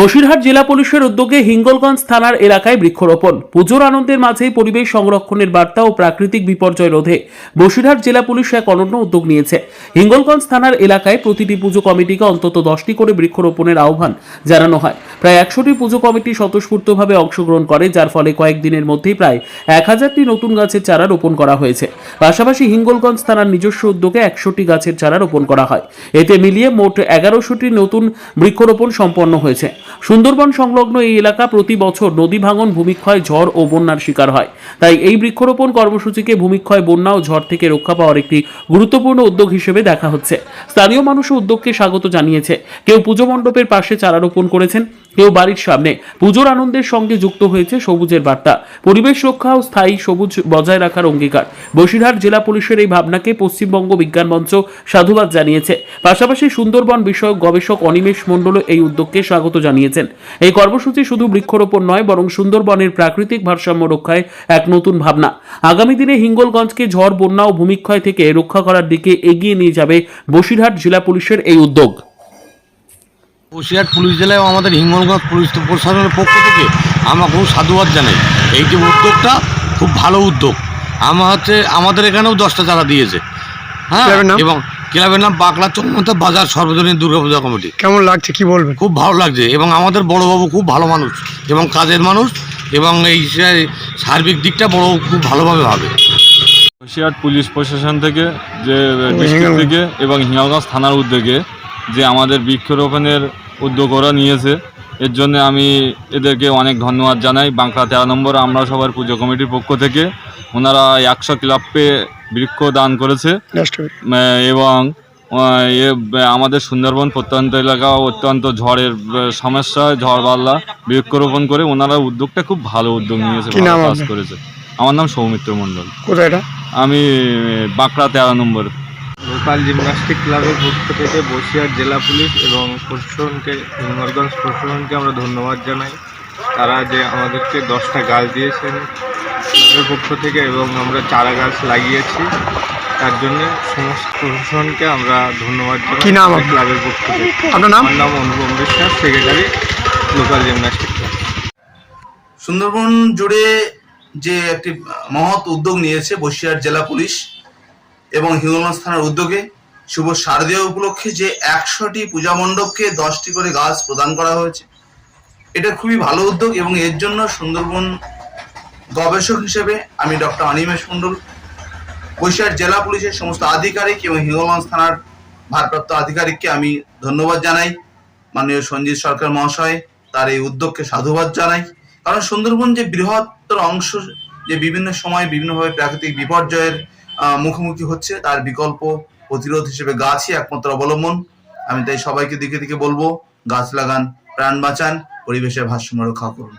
বসিরহাট জেলা পুলিশের উদ্যোগে হিঙ্গলগঞ্জ থানার এলাকায় বৃক্ষরোপণ। পুজোর আনন্দের মাঝেই পরিবেশ সংরক্ষণের বার্তা ও প্রাকৃতিক বিপর্যয় রোধে বসিরহাট জেলা পুলিশ এক অনন্য উদ্যোগ নিয়েছে। হিঙ্গলগঞ্জ থানার এলাকায় প্রতিটি পুজো কমিটিকে অন্তত দশটি করে বৃক্ষরোপণের আহ্বান জানানো হয়। প্রায় একশোটি পুজো কমিটি স্বতঃস্ফূর্তভাবে অংশগ্রহণ করে, যার ফলে কয়েকদিনের মধ্যেই প্রায় এক হাজারটি নতুন গাছের চারা রোপণ করা হয়েছে। পাশাপাশি হিঙ্গলগঞ্জ থানার নিজস্ব উদ্যোগে একশোটি গাছের চারা রোপণ করা হয়। এতে মিলিয়ে মোট এগারোশোটি নতুন বৃক্ষরোপণ সম্পন্ন হয়েছে। সুন্দরবন সংলগ্ন এই এলাকা প্রতি বছর নদী ভাঙন, ভূমিক্ষয়, ঝড় ও বন্যার শিকার হয়। তাই এই বৃক্ষরোপণ কর্মসূচিকে ভূমিক্ষয়, বন্যা ও ঝড় থেকে রক্ষা পাওয়ার একটি গুরুত্বপূর্ণ উদ্যোগ হিসেবে দেখা হচ্ছে। স্থানীয় মানুষও উদ্যোগকে স্বাগত জানিয়েছে। কেউ পুজো মণ্ডপের পাশে চারা রোপণ করেছেন। কেউ বাড়ির সামনে। পুজোর আনন্দের সঙ্গে যুক্ত হয়েছে সবুজের বার্তা। পরিবেশ রক্ষা ও স্থায়ী সবুজ বজায় রাখার অঙ্গীকার। বসিরহাট জেলা পুলিশের এই ভাবনাকে পশ্চিমবঙ্গ বিজ্ঞান মঞ্চ সাধুবাদ জানিয়েছে। পাশাপাশি সুন্দরবন বিষয়ক গবেষক অনিমেষ মণ্ডল এই উদ্যোগকে স্বাগত জানিয়েছেন। এই কর্মসূচি শুধু বৃক্ষরোপণ নয়, বরং সুন্দরবনের প্রাকৃতিক ভারসাম্য রক্ষায় এক নতুন ভাবনা। আগামী দিনে হিঙ্গলগঞ্জকে ঝড়, বন্যা ও ভূমিক্ষয় থেকে রক্ষা করার দিকে এগিয়ে নিয়ে যাবে বসিরহাট জেলা পুলিশের এই উদ্যোগ। বসিরহাট পুলিশ জেলায় আমাদের হিঙ্গলগঞ্জ পুলিশ প্রশাসনের পক্ষ থেকে আমরা খুব সাধুবাদ জানাই। এই যে উদ্যোগটা খুব ভালো উদ্যোগ। আমার হচ্ছে আমাদের এখানেও দশটা চারা দিয়েছে। হ্যাঁ? ক্লাবের নাম? এবং ক্লাবের নাম বাকলা চন্দ্রনাথ বাজার সর্বজনীন দুর্গাপূজা কমিটি। কেমন লাগছে কি বলবেন? খুব ভালো লাগছে এবং আমাদের বড়বাবু খুব ভালো মানুষ এবং কাজের মানুষ এবং এই সে- সার্বিক দিকটা বড় খুব ভালোভাবে ভাবে। বসিরহাট পুলিশ প্রশাসন থেকে যে ডিস্ট্রিক্ট থেকে এবং হিঙ্গলগঞ্জ থানার উদ্যোগে যে আমাদের বৃক্ষরোপণের উদ্যোগ ওরা নিয়েছে। এর জন্য আমি এদেরকে অনেক ধন্যবাদ জানাই। বাংলা তেরো নম্বর আমরা সবার পুজো কমিটির পক্ষ থেকে। ওনারা একশো ক্লাবকে বৃক্ষ দান করেছে। এবং আমাদের সুন্দরবন প্রত্যন্ত এলাকা অত্যন্ত ঝড়ের সমস্যা ঝড় বাল্লা বৃক্ষরোপণ করে ওনারা উদ্যোগটা খুব ভালো উদ্যোগ নিয়েছে কাজ করেছে। আমার নাম সৌমিত্র মণ্ডল। কোথায় আমি বাঁকড়া তেরো নম্বর। লোকাল জিমন্যাস্টিক ক্লাবের পক্ষ থেকে বসিরহাট জেলা পুলিশ এবং প্রশাসনকে হিঙ্গলগঞ্জ প্রশাসনকে আমরা ধন্যবাদ জানাই। তারা যে আমাদেরকে দশটা গাছ দিয়েছেন ক্লাবের পক্ষ থেকে এবং আমরা চারা গাছ লাগিয়েছি তার জন্য সমস্ত প্রশাসনকে আমরা ধন্যবাদ জানাই। কি নাম ক্লাবের পক্ষ থেকে। আপনার নাম? আমার নাম Anupam Biswas secretary local gymnastic club Sundarban জুড়ে যে একটি মহৎ উদ্যোগ নিয়েছে বসিরহাট জেলা পুলিশ এবং হিঙ্গলগঞ্জ থানার উদ্যোগে শুভ শারদীয় উপলক্ষে যে একশোটি পূজা মণ্ডপকে দশটি করে গাছ প্রদান করা হয়েছে। এটা খুবই ভালো উদ্যোগ এবং এর জন্য সুন্দরবন গবেষক হিসেবে আমি ডক্টর অনিমেষ মণ্ডল বসিরহাট জেলা পুলিশের সমস্ত আধিকারিক এবং হিঙ্গলগঞ্জ থানার ভারপ্রাপ্ত আধিকারিককে আমি ধন্যবাদ জানাই। মাননীয় সঞ্জিত সরকার মহাশয় তার এই উদ্যোগকে সাধুবাদ জানাই। কারণ সুন্দরবন যে বৃহত্তর অংশ, যে বিভিন্ন সময় বিভিন্নভাবে প্রাকৃতিক বিপর্যয়ের মুখোমুখি হচ্ছে, তার বিকল্প প্রতিরোধ হিসেবে গাছই একমাত্র অবলম্বন। আমি তাই সবাইকে দিকে দিকে বলব, গাছ লাগান, প্রাণ বাঁচান, পরিবেশের ভারসাম্য রক্ষা করুন।